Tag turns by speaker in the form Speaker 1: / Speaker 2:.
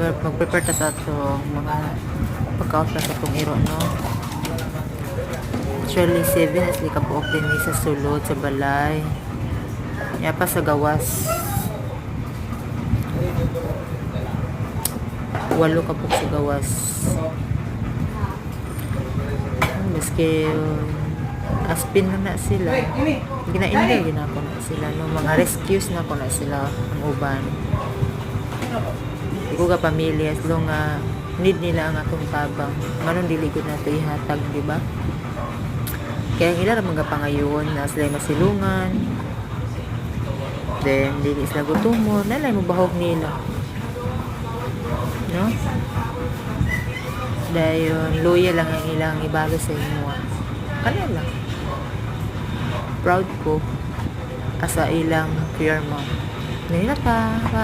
Speaker 1: mag-prepare ta sa to mga pagkaot na sa itong no? Actually, 7 as di ka buok din ni sa sulod, sa balay. Yan pa sa gawas. Walo ka po sa gawas. Maski aspin na na sila. Ginainda ginako na sila. No? Mga rescues na ko na sila ang uban. Iko ka pamilya as long nga need nila ang atong tabang. Manon dili nato ihatag, di ba? Kaya ila ra mga pangayon na sila masilungan. Then dili sila gutumor, nalay mo bahog nila. No? Dayon loyal lang ang ilang ibalo sa inyo. Kanya lang. Proud ko asa ilang pure mom. Nila pa.